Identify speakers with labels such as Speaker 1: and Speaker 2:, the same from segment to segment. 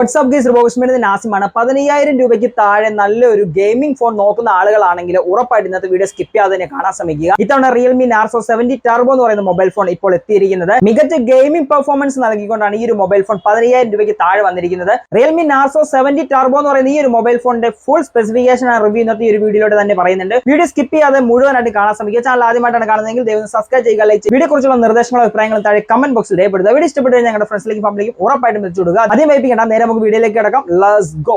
Speaker 1: WhatsApp ഗീസ് റിബോക്സ്മെന്റ് നാസിമാണ്. പതിനയ്യായിരം രൂപയ്ക്ക് താഴെ നല്ലൊരു ഗെയിമിംഗ് ഫോൺ നോക്കുന്ന ആളുകളാണെങ്കിൽ ഉറപ്പായിട്ട് ഇന്നത്തെ വീഡിയോ സ്കിപ്പ് ചെയ്യാതെ തന്നെ കാണാൻ ശ്രമിക്കുക. ഇത്തവണ റിയൽമി നാർസോ സെവന്റി ടർബോ എന്ന് പറയുന്ന മൊബൈൽ ഫോൺ ഇപ്പോൾ എത്തിയിരിക്കുന്നത്. മികച്ച ഗെയിമിംഗ് പെർഫോമൻസ് നൽകിക്കൊണ്ടാണ് ഈ ഒരു മൊബൈൽ ഫോൺ പതിനയ്യായിരം രൂപയ്ക്ക് താഴെ വന്നിരിക്കുന്നത്. റിയൽമി നാർസോ സെവന്റി ടർബോ എന്ന് പറയുന്ന ഈ ഒരു മൊബൈൽ ഫോണിന്റെ ഫുൾ സ്പെസിഫിക്കേഷൻ റിവ്യൂ ഇന്നത്തെ ഒരു വീഡിയോയിലൂടെ തന്നെ പറയുന്നുണ്ട്. വീഡിയോ സ്കിപ്പ് ചെയ്യാതെ മുഴുവനായിട്ട് കാണാൻ ശ്രമിക്കുക. ചാനൽ ആദ്യമായിട്ടാണ് കാണുന്നതെങ്കിൽ ദൈവം സബ്സ്ക്രൈബ് ചെയ്യുക ലൈക്ക് വീഡിയോ കുറിച്ചുള്ള നിർദ്ദേശങ്ങളും അഭിപ്രായങ്ങളും താഴെ കമന്റ് ബോക്സിൽ രേഖപ്പെടുത്തുക. വീഡിയോ ഇഷ്ടപ്പെട്ടു ഞങ്ങളുടെ ഫ്രണ്ട്സിലേക്കും ഫാമിലിക്കും ഉറപ്പായിട്ടും വെച്ചു കൊടുക്കുക അതേ വൈപ്പിക്കേണ്ട നേരെ നമുക്ക് വീഡിയോയിലേക്ക് കിടക്കാം. ലസ് ഗോ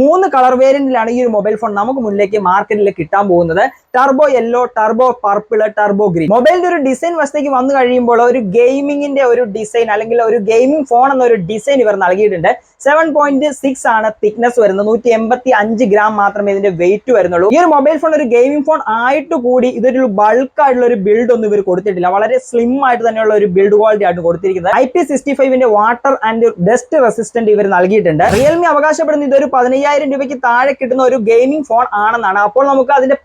Speaker 1: മൂന്ന് കളർ വേരിയന്റിലാണ് ഈ ഒരു മൊബൈൽ ഫോൺ നമുക്ക് മുന്നിലേക്ക് മാർക്കറ്റിൽ കിട്ടാൻ പോകുന്നത്. Turbo yellow turbo purple turbo green മൊബൈലിന്റെ ഒരു ഡിസൈൻ വശത്തേക്ക് വന്നു കഴിയുമ്പോൾ ഒരു ഗെയിമിങ്ങിന്റെ ഒരു ഡിസൈൻ അല്ലെങ്കിൽ ഒരു ഗെയിമിംഗ് ഫോൺ എന്നൊരു ഡിസൈൻ ഇവർ നൽകിയിട്ടുണ്ട്. സെവൻ പോയിന്റ് സിക്സ് ആണ് തിക്നെസ് വരുന്നത്. നൂറ്റി എൺപത്തി അഞ്ച് ഗ്രാം മാത്രമേ ഇതിന്റെ വെയിറ്റ് വരുന്നുള്ളൂ. ഈ ഒരു മൊബൈൽ ഫോൺ ഒരു ഗെയിമിംഗ് ഫോൺ ആയിട്ട് കൂടി ഇതൊരു ബൾക്ക് ആയിട്ടുള്ള ഒരു ബിൽഡ് ഒന്നും ഇവർ കൊടുത്തിട്ടില്ല. വളരെ സ്ലിം ആയിട്ട് തന്നെയുള്ള ഒരു ബിൽഡ് ക്വാളിറ്റി ആയിട്ട് കൊടുത്തിരിക്കുന്നത്. ഐ പി സിക്സ്റ്റി ഫൈവിന്റെ വാട്ടർ ആൻഡ് ഡസ്റ്റ് റെസിസ്റ്റന്റ് ഇവർ നൽകിയിട്ടുണ്ട്. റിയൽമി അവകാശപ്പെടുന്ന ഇതൊരു പതിനയ്യായിരം രൂപയ്ക്ക് താഴെ കിട്ടുന്ന ഒരു ഗെയിമിംഗ് ഫോൺ ആണെന്നാണ്. അപ്പോൾ നമുക്ക് അതിന്റെ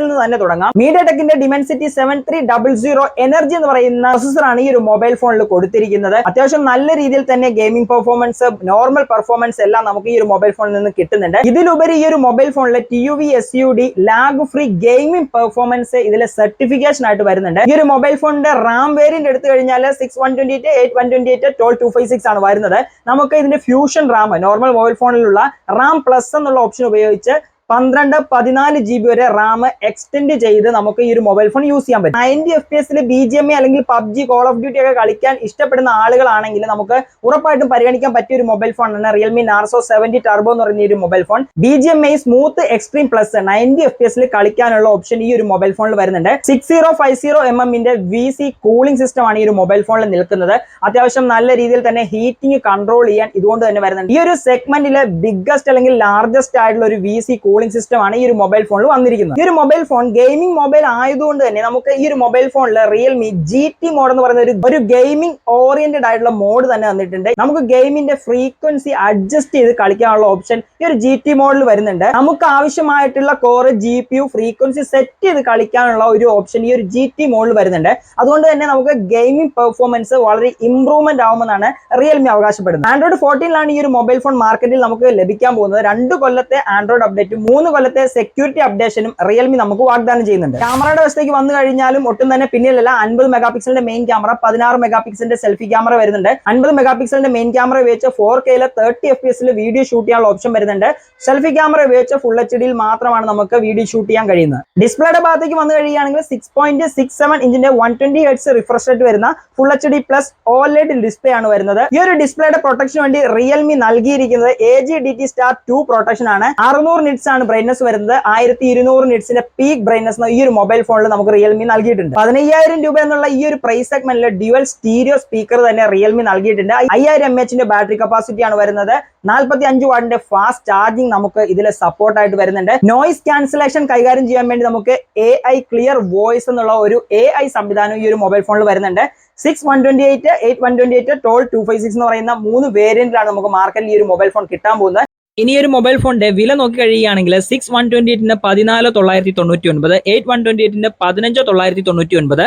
Speaker 1: പെർഫോമൻസിൽ നിന്ന് തന്നെ തുടങ്ങാം. Media ടെക്കിന്റെ Dimensity seven three double zero energy എന്ന് പറയുന്ന പ്രൊസസർ ആണ് ഈ ഒരു മൊബൈൽ ഫോണിൽ കൊടുത്തിരിക്കുന്നത്. അത്യാവശ്യം നല്ല രീതിയിൽ തന്നെ ഗെയിമിംഗ് പെർഫോമൻസ് നോർമൽ പെർഫോമൻസ് എല്ലാം നമുക്ക് ഈ ഒരു മൊബൈൽ ഫോണിൽ നിന്ന് കിട്ടുന്നുണ്ട്. ഇതിലുപരി ഈ ഒരു മൊബൈൽ ഫോണിലെ T U V S U D lag free gaming performance ഇതിലെ സർട്ടിഫിക്കേഷൻ ആയിട്ട് വരുന്നുണ്ട്. ഈ ഒരു മൊബൈൽ ഫോണിന്റെ റാം വേരിയന്റ് എടുത്തു കഴിഞ്ഞാൽ six one twenty eight eight one twenty eight twelve two five six ആണ് വരുന്നത്. നമുക്ക് ഇതിന്റെ ഫ്യൂഷൻ റാം നോർമൽ മൊബൈൽ ഫോണിലുള്ള റാം പ്ലസ് എന്നുള്ള ഓപ്ഷൻ ഉപയോഗിച്ച് പന്ത്രണ്ട് പതിനാല് ജി ബി വരെ റാം എക്സ്റ്റെൻഡ് ചെയ്ത് നമുക്ക് ഈ ഒരു മൊബൈൽ ഫോൺ യൂസ് ചെയ്യാൻ പറ്റും. നയന്റി എഫ് പി എസിൽ ബി ജി എം എ അല്ലെങ്കിൽ പബ്ജി കോൾ ഓഫ് ഡ്യൂട്ടി ഒക്കെ കളിക്കാൻ ഇഷ്ടപ്പെടുന്ന ആളുകളാണെങ്കിൽ നമുക്ക് ഉറപ്പായിട്ടും പരിഗണിക്കാൻ പറ്റിയ ഒരു മൊബൈൽ ഫോൺ ആണ് റിയൽമി നാർസോ സെവന്റി ടർബോ എന്ന് പറയുന്ന ഒരു mobile phone B G M I smooth extreme plus ninety F P എസിൽ കളിക്കാനുള്ള ഓപ്ഷൻ ഈ ഒരു മൊബൈൽ ഫോണിൽ വരുന്നുണ്ട്. Six zero five zero M എമ്മിന്റെ വി സി കൂളിംഗ് സിസ്റ്റം ആണ് ഈ ഒരു മൊബൈൽ ഫോണിൽ നിൽക്കുന്നത്. അത്യാവശ്യം നല്ല രീതിയിൽ തന്നെ ഹീറ്റിംഗ് കൺട്രോൾ ചെയ്യാൻ ഇതുകൊണ്ട് തന്നെ വരുന്നുണ്ട്. ഈ ഒരു സെഗ്മെന്റിലെ ബിഗ്ഗസ്റ്റ് അല്ലെങ്കിൽ ലാർജസ്റ്റ് ആയിട്ടുള്ള ഒരു വി സി കൂളിംഗ് സിസ്റ്റം ആണ് ഈ ഒരു മൊബൈൽ ഫോണിൽ വന്നിരിക്കുന്നത്. ഈ ഒരു മൊബൈൽ ഫോൺ ഗെയിമിംഗ് മൊബൈൽ ആയതുകൊണ്ട് തന്നെ നമുക്ക് ഈ ഒരു മൊബൈൽ ഫോണിൽ റിയൽമി ജി ടി മോഡ് എന്ന് പറയുന്ന ഒരു ഒരു ഗെയിമിംഗ് ഓറിയന്റഡ് ആയിട്ടുള്ള മോഡ് തന്നെ വന്നിട്ടുണ്ട്. നമുക്ക് ഗെയിമിന്റെ ഫ്രീക്വൻസി അഡ്ജസ്റ്റ് ചെയ്ത് കളിക്കാനുള്ള ഓപ്ഷൻ ഈ ഒരു ജി ടി മോഡിൽ വരുന്നുണ്ട്. നമുക്ക് ആവശ്യമായിട്ടുള്ള core G P U frequency set ചെയ്ത് കളിക്കാനുള്ള ഒരു ഓപ്ഷൻ ഈ ഒരു ജി ടി മോഡിൽ വരുന്നുണ്ട്. അതുകൊണ്ട് തന്നെ നമുക്ക് ഗെയിമിംഗ് പെർഫോമൻസ് വളരെ ഇംപ്രൂവ്മെന്റ് ആവുമെന്നാണ് റിയൽമി അവകാശപ്പെടുന്നത്. ആൻഡ്രോയിഡ് ഫോർട്ടീനിലാണ് ഈ ഒരു മൊബൈൽ ഫോൺ മാർക്കറ്റിൽ നമുക്ക് ലഭിക്കാൻ പോകുന്നത്. രണ്ട് കൊല്ലത്തെ ആൻഡ്രോയിഡ് അപ്ഡേറ്റും മൂന്ന് കൊല്ലത്തെ സെക്യൂരിറ്റി അപ്ഡേഷനും റിയൽമി നമുക്ക് വാഗ്ദാനം ചെയ്യുന്നുണ്ട്. ക്യാമറയുടെ വശത്തേക്ക് വന്നു കഴിഞ്ഞാലും ഒട്ടും തന്നെ പിന്നിലല്ല അൻപത് മെഗാ പിക്സലിന്റെ മെയിൻ ക്യാമറ പതിനാറ് മെഗാ പിക്സലിന്റെ സെൽഫി ക്യാമറ വരുന്നുണ്ട്. അൻപത് മെഗാ പിക്സലിന്റെ മെയിൻ ക്യാമറ ഉപയോഗിച്ച് ഫോർ കെയിലെ thirty F P video shoot ചെയ്യാനുള്ള ഓപ്ഷൻ വരുന്നുണ്ട്. സെൽഫി ക്യാമറ ഉപയോഗിച്ച് ഫുൾ എച്ച് ഡിയിൽ മാത്രമാണ് നമുക്ക് വീഡിയോ ഷൂട്ട് ചെയ്യാൻ കഴിയുന്നത്. ഡിസ്പ്ലേയുടെ ഭാഗത്തേക്ക് വന്നു കഴിയുകയാണെങ്കിൽ six point six seven ഇഞ്ചിന്റെ one twenty hertz refresh rate വരുന്ന full H D plus OLED display ആണ് വരുന്നത്. ഈ ഒരു ഡിസ്പ്ലേയുടെ പ്രൊട്ടക്ഷന് വേണ്ടി റിയൽമി നൽകിയിരിക്കുന്നത് A G D T star two protection ആണ്. അറുന്നൂറ് നിറ്റ്സ് ആണ് ബ്രൈറ്റ്നസ് വരുന്നത്. ആയിരത്തി ഇരുന്നൂറ് നിറ്റ്സിന്റെ പീക്ക് ബ്രൈറ്റ്നസ് ഈ ഒരു മൊബൈൽ ഫോണിൽ നമുക്ക് റിയൽമി നൽകിയിട്ടുണ്ട്. പതിനയ്യായിരം രൂപ എന്നുള്ള ഈ ഒരു പ്രൈസ് സെഗ്മെന്റിൽ ഡ്യുവൽ സ്റ്റീരിയോ സ്പീക്കർ തന്നെ റിയൽമി നൽകിയിട്ടുണ്ട്. അയ്യായിരം എം എച്ചിന്റെ ബാറ്ററി കപ്പാസിറ്റി ആണ് വരുന്നത്. നാൽപ്പത്തി അഞ്ച് വാട്ടിന്റെ ഫാസ്റ്റ് ചാർജിംഗ് നമുക്ക് ഇതിൽ സപ്പോർട്ടായിട്ട് വരുന്നുണ്ട്. നോയിസ് ക്യാൻസലേഷൻ കൈകാര്യം ചെയ്യാൻ വേണ്ടി നമുക്ക് എ ഐ ക്ലിയർ വോയിസ് എന്നുള്ള ഒരു എ ഐ സംവിധാനം ഈ ഒരു മൊബൈൽ ഫോണിൽ വരുന്നുണ്ട്. Six one twenty eight eight one twenty eight twelve two five six എന്ന് പറയുന്ന മൂന്ന് വേരിയന്റിലാണ് നമുക്ക് മാർക്കറ്റിൽ ഈ ഒരു മൊബൈൽ ഫോൺ കിട്ടാൻ പോകുന്നത്. ഇനി ഒരു മൊബൈൽ ഫോണിന്റെ വില നോക്കി കഴിയുകയാണെങ്കിൽ സിക്സ് വൺ ട്വന്റി എയ്റ്റിന്റെ പതിനാല് തൊള്ളായിരത്തി തൊണ്ണൂറ്റി ഒൻപത് എയ്റ്റ് വൺ ട്വന്റി എയ്റ്റിന്റെ പതിനഞ്ച് തൊള്ളായിരത്തി തൊണ്ണൂറ്റി ഒൻപത്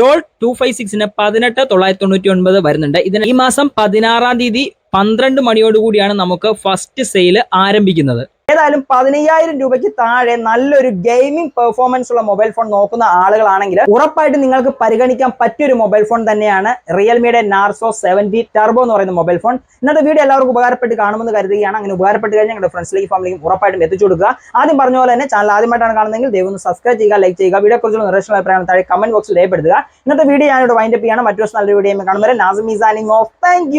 Speaker 1: ടോൾ ടു ഫൈവ് സിക്സിന് പതിനെട്ട് തൊള്ളായിരത്തി തൊണ്ണൂറ്റി ഒൻപത് വരുന്നുണ്ട്. ഇതിന് ഈ മാസം പതിനാറാം തീയതി പന്ത്രണ്ട് മണിയോടുകൂടിയാണ് നമുക്ക് ഫസ്റ്റ് സെയിൽ ആരംഭിക്കുന്നത്. ഏതായാലും പതിനയ്യായിരം രൂപയ്ക്ക് താഴെ നല്ലൊരു ഗെയിമിംഗ് പെർഫോമൻസ് ഉള്ള മൊബൈൽ ഫോൺ നോക്കുന്ന ആളുകളാണെങ്കിൽ ഉറപ്പായിട്ട് നിങ്ങൾക്ക് പരിഗണിക്കാൻ പറ്റിയൊരു മൊബൈൽ ഫോൺ തന്നെയാണ് റിയൽമിയുടെ നാർസോ സെവന്റി ടർബോ എന്ന് പറയുന്ന മൊബൈൽ ഫോൺ ഇന്നത്തെ വീഡിയോ എല്ലാവർക്കും ഉപകാരപ്പെട്ട് കാണുമെന്ന് കരുതുകയാണ്. അങ്ങനെ ഉപകാരപ്പെട്ട് കഴിഞ്ഞാൽ ഞങ്ങളുടെ ഫ്രണ്ട്സിലേക്ക് ഫാമിലിക്കും ഉറപ്പായിട്ടും എത്തിച്ചു കൊടുക്കുക. ആദ്യം പറഞ്ഞ പോലെ തന്നെ ചാനൽ ആദ്യമായിട്ടാണ് കാണുന്നതെങ്കിൽ ദൈവം സബ്സ്ക്രൈബ് ചെയ്യുക ലൈക്ക് ചെയ്യുക വീഡിയോ കുറിച്ചുള്ള നിർദ്ദേശങ്ങൾ അഭിപ്രായം താഴെ കമന്റ് ബോക്സിൽ രേഖപ്പെടുത്തുക. ഇന്നത്തെ വീഡിയോ ഞാനിവിടെ വൈൻഡപ്പ് ചെയ്യാണ് മറ്റൊരു നല്ലൊരു വീഡിയോ കാണുന്നവരെ നാസം സാനിങ് ഓഫ് താങ്ക്